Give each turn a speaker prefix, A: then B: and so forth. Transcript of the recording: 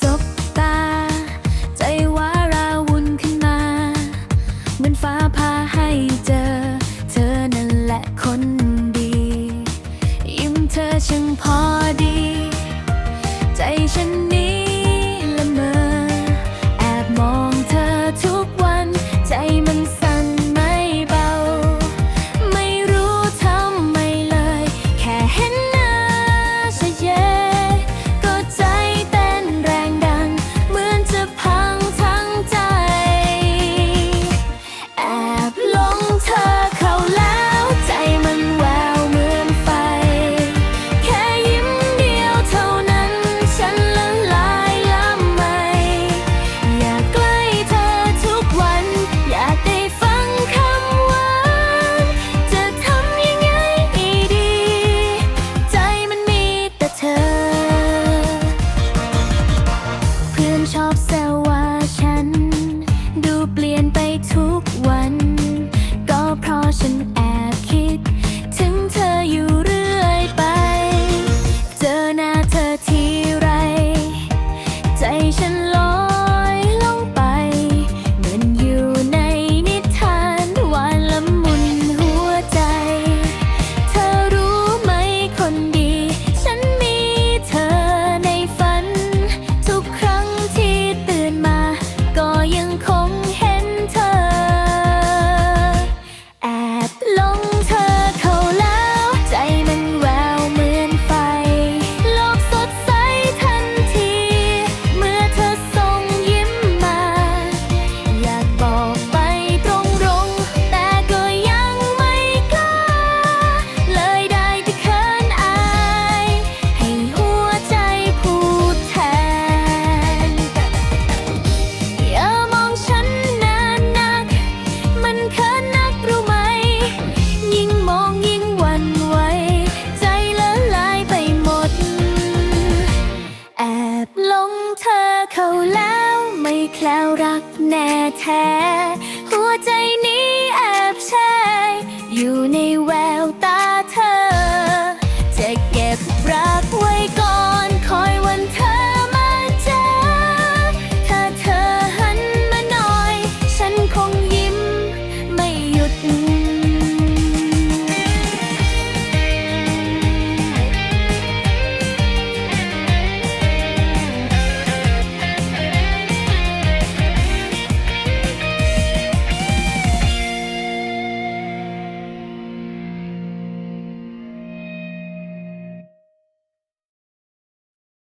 A: สบตา ใจว่าราวุ่นขึ้นมา เหมือนฟ้าพาให้เจอ เธอนั่นแหละคนดี ยิ้มเธอช่างพอดี ใจฉัน ชอบเซล แล้วรักแน่แท้ หัวใจนี้แอบแช่อยู่ในแววตา